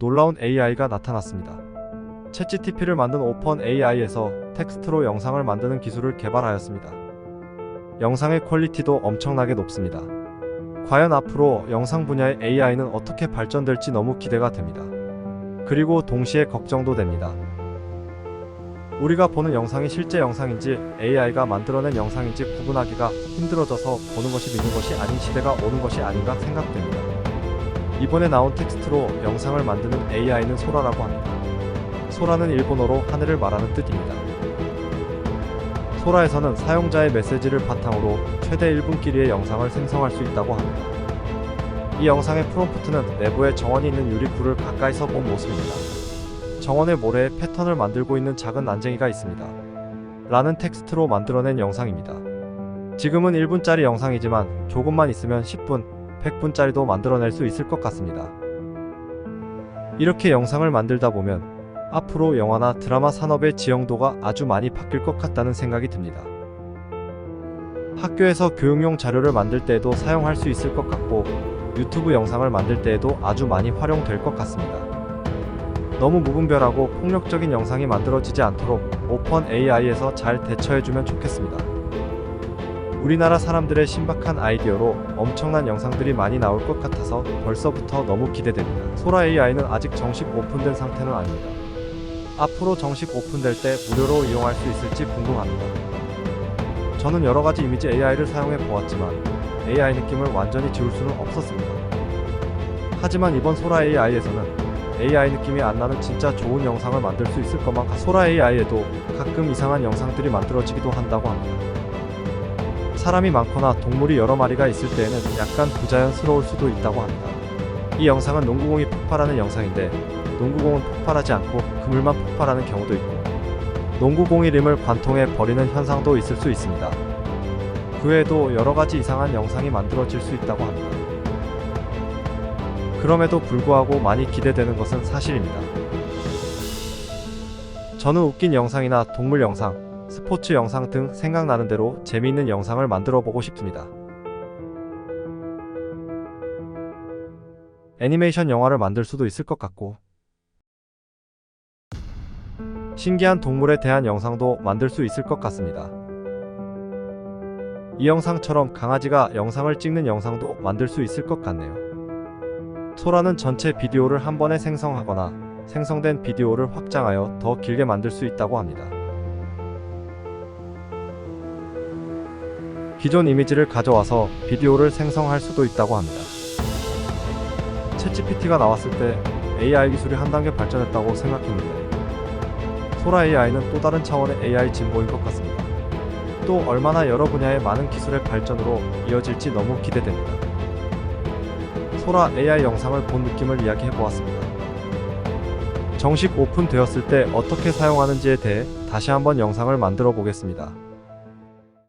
놀라운 AI가 나타났습니다. 챗GTP를 만든 오펀 AI에서 텍스트로 영상을 만드는 기술을 개발하였습니다. 영상의 퀄리티도 엄청나게 높습니다. 과연 앞으로 영상 분야의 AI는 어떻게 발전될지 너무 기대가 됩니다. 그리고 동시에 걱정도 됩니다. 우리가 보는 영상이 실제 영상인지 AI가 만들어낸 영상인지 구분하기가 힘들어져서 보는 것이 믿는 것이 아닌 시대가 오는 것이 아닌가 생각됩니다. 이번에 나온 텍스트로 영상을 만드는 AI는 소라라고 합니다. 소라는 일본어로 하늘을 말하는 뜻입니다. 소라에서는 사용자의 메시지를 바탕으로 최대 1분 길이의 영상을 생성할 수 있다고 합니다. 이 영상의 프롬프트는 내부에 정원이 있는 유리굴을 가까이서 본 모습입니다. 정원의 모래에 패턴을 만들고 있는 작은 난쟁이가 있습니다. 라는 텍스트로 만들어낸 영상입니다. 지금은 1분짜리 영상이지만 조금만 있으면 10분, 100분짜리도 만들어낼 수 있을 것 같습니다. 이렇게 영상을 만들다 보면 앞으로 영화나 드라마 산업의 지형도가 아주 많이 바뀔 것 같다는 생각이 듭니다. 학교에서 교육용 자료를 만들 때에도 사용할 수 있을 것 같고 유튜브 영상을 만들 때에도 아주 많이 활용될 것 같습니다. 너무 무분별하고 폭력적인 영상이 만들어지지 않도록 오펀 AI에서 잘 대처해주면 좋겠습니다. 우리나라 사람들의 신박한 아이디어로 엄청난 영상들이 많이 나올 것 같아서 벌써부터 너무 기대됩니다. 소라 AI는 아직 정식 오픈된 상태는 아닙니다. 앞으로 정식 오픈될 때 무료로 이용할 수 있을지 궁금합니다. 저는 여러 가지 이미지 AI를 사용해 보았지만 AI 느낌을 완전히 지울 수는 없었습니다. 하지만 이번 소라 AI에서는 AI 느낌이 안 나는 진짜 좋은 영상을 만들 수 있을 것만 같 소라 AI에도 가끔 이상한 영상들이 만들어지기도 한다고 합니다. 사람이 많거나 동물이 여러 마리가 있을 때에는 약간 부자연스러울 수도 있다고 합니다. 이 영상은 농구공이 폭발하는 영상인데 농구공은 폭발하지 않고 그물만 폭발하는 경우도 있고 농구공이 림을 관통해 버리는 현상도 있을 수 있습니다. 그 외에도 여러 가지 이상한 영상이 만들어질 수 있다고 합니다. 그럼에도 불구하고 많이 기대되는 것은 사실입니다. 저는 웃긴 영상이나 동물 영상, 스포츠 영상 등 생각나는 대로 재미있는 영상을 만들어 보고 싶습니다. 애니메이션 영화를 만들 수도 있을 것 같고, 신기한 동물에 대한 영상도 만들 수 있을 것 같습니다. 이 영상처럼 강아지가 영상을 찍는 영상도 만들 수 있을 것 같네요. 소라는 전체 비디오를 한 번에 생성하거나 생성된 비디오를 확장하여 더 길게 만들 수 있다고 합니다. 기존 이미지를 가져와서 비디오를 생성할 수도 있다고 합니다. 챗GPT가 나왔을 때 AI 기술이 한 단계 발전했다고 생각했는데 소라 AI는 또 다른 차원의 AI 진보인 것 같습니다. 또 얼마나 여러 분야의 많은 기술의 발전으로 이어질지 너무 기대됩니다. 소라 AI 영상을 본 느낌을 이야기해 보았습니다. 정식 오픈되었을 때 어떻게 사용하는지에 대해 다시 한번 영상을 만들어 보겠습니다.